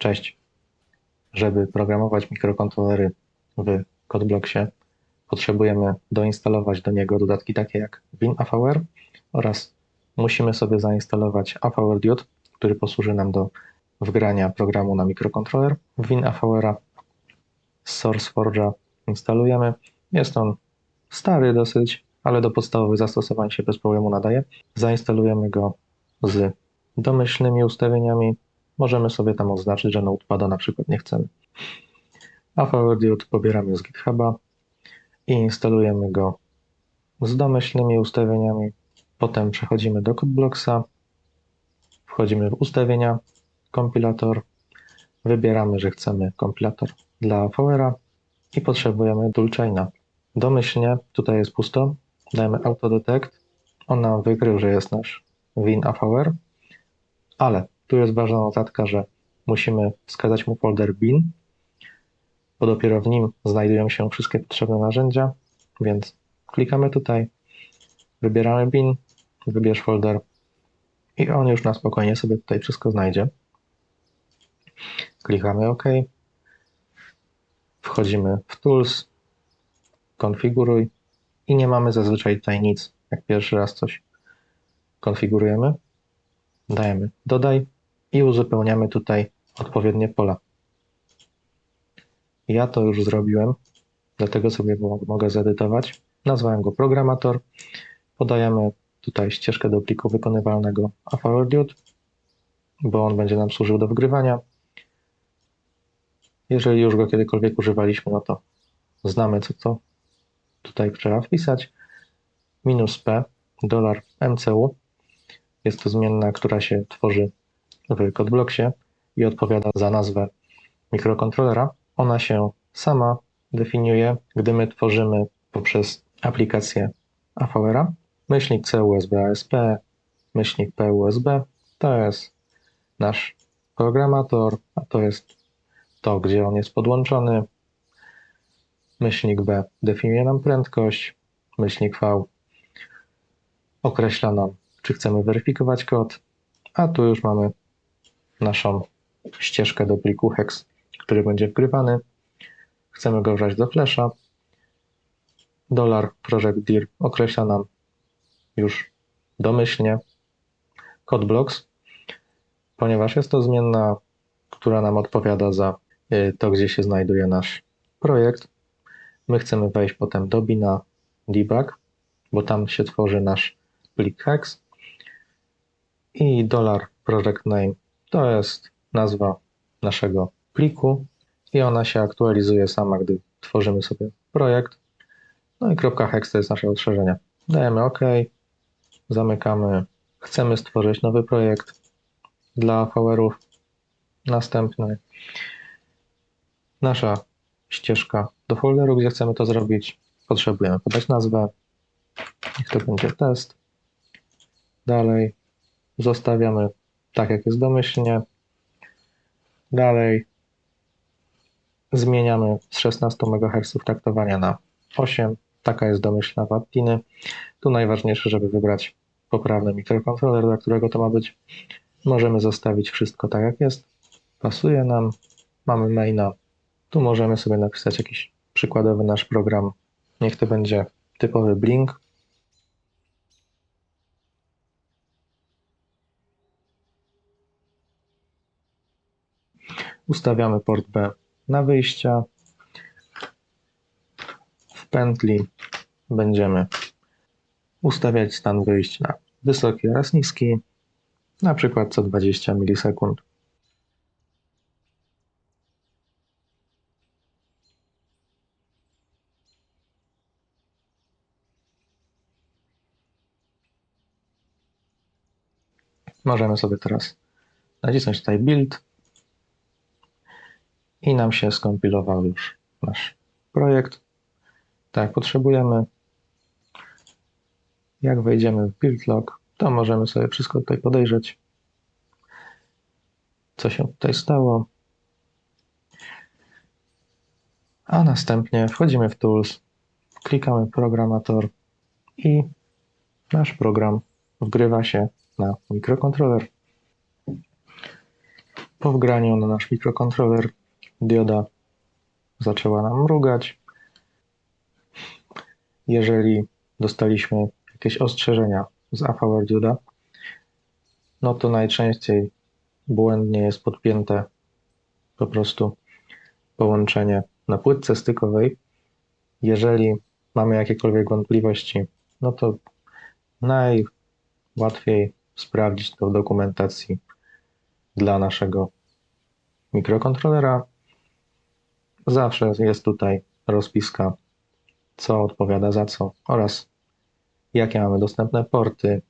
Cześć. Żeby programować mikrokontrolery w CodeBlocksie, potrzebujemy doinstalować do niego dodatki takie jak WinAVR oraz musimy sobie zainstalować AVR który posłuży nam do wgrania programu na mikrokontroler. WinAVR z SourceForge'a instalujemy. Jest on stary dosyć, ale do podstawowych zastosowań się bez problemu nadaje. Zainstalujemy go z domyślnymi ustawieniami. Możemy sobie tam oznaczyć, że notepada na przykład nie chcemy. A Diode pobieramy z GitHuba i instalujemy go z domyślnymi ustawieniami. Potem przechodzimy do CodeBlocksa, wchodzimy w ustawienia, kompilator, wybieramy, że chcemy kompilator dla AVR i potrzebujemy toolchaina. Domyślnie tutaj jest pusto, dajemy autodetect, on nam wykrył, że jest nasz win AVR, ale tu jest ważna notatka, że musimy wskazać mu folder bin, bo dopiero w nim znajdują się wszystkie potrzebne narzędzia, więc klikamy tutaj, wybieramy bin, wybierz folder i on już na spokojnie sobie tutaj wszystko znajdzie. Klikamy OK. Wchodzimy w Tools, konfiguruj i nie mamy zazwyczaj tutaj nic, jak pierwszy raz coś konfigurujemy. Dajemy dodaj i uzupełniamy tutaj odpowiednie pola. Ja to już zrobiłem, dlatego sobie mogę zedytować. Nazwałem go programator. Podajemy tutaj ścieżkę do pliku wykonywalnego AVRDUT, bo on będzie nam służył do wgrywania. Jeżeli już go kiedykolwiek używaliśmy, no to znamy, co to tutaj trzeba wpisać. Minus P, dolar MCU. Jest to zmienna, która się tworzy w CodeBlocksie i odpowiada za nazwę mikrokontrolera. Ona się sama definiuje, gdy my tworzymy poprzez aplikację AVR-a. Myślnik C USB ASP, myślnik P USB to jest nasz programator, a to jest to, gdzie on jest podłączony. Myślnik B definiuje nam prędkość, myślnik V określa nam, czy chcemy weryfikować kod, a tu już mamy naszą ścieżkę do pliku hex, który będzie wgrywany. Chcemy go wrzucić do flasha. Dolar project dir określa nam już domyślnie kod blocks, ponieważ jest to zmienna, która nam odpowiada za y, to, gdzie się znajduje nasz projekt. My chcemy wejść potem do bina debug, bo tam się tworzy nasz plik hex i dolar project name to jest nazwa naszego pliku i ona się aktualizuje sama, gdy tworzymy sobie projekt. No i .hex to jest nasze rozszerzenie. Dajemy OK, zamykamy. Chcemy stworzyć nowy projekt dla VR-ów. Następny nasza ścieżka do folderu, gdzie chcemy to zrobić. Potrzebujemy podać nazwę. Niech to będzie test. Dalej zostawiamy tak jak jest domyślnie. Dalej zmieniamy z 16 MHz taktowania na 8. Taka jest domyślna Wattiny. Tu najważniejsze, żeby wybrać poprawny mikrokontroler, dla którego to ma być. Możemy zostawić wszystko tak jak jest. Pasuje nam. Mamy maina. Tu możemy sobie napisać jakiś przykładowy nasz program. Niech to będzie typowy Blink. Ustawiamy port B na wyjścia. W pętli będziemy ustawiać stan wyjść na wysoki oraz niski, na przykład co 20 milisekund. Możemy sobie teraz nacisnąć tutaj build i nam się skompilował już nasz projekt. Tak, potrzebujemy. Jak wejdziemy w build log, to możemy sobie wszystko tutaj podejrzeć, co się tutaj stało. A następnie wchodzimy w Tools, klikamy Programator i nasz program wgrywa się na mikrokontroler. Po wgraniu na nasz mikrokontroler dioda zaczęła nam mrugać. Jeżeli dostaliśmy jakieś ostrzeżenia z AVR dioda, no to najczęściej błędnie jest podpięte po prostu połączenie na płytce stykowej. Jeżeli mamy jakiekolwiek wątpliwości, no to najłatwiej sprawdzić to w dokumentacji dla naszego mikrokontrolera. Zawsze jest tutaj rozpiska, co odpowiada za co oraz jakie mamy dostępne porty,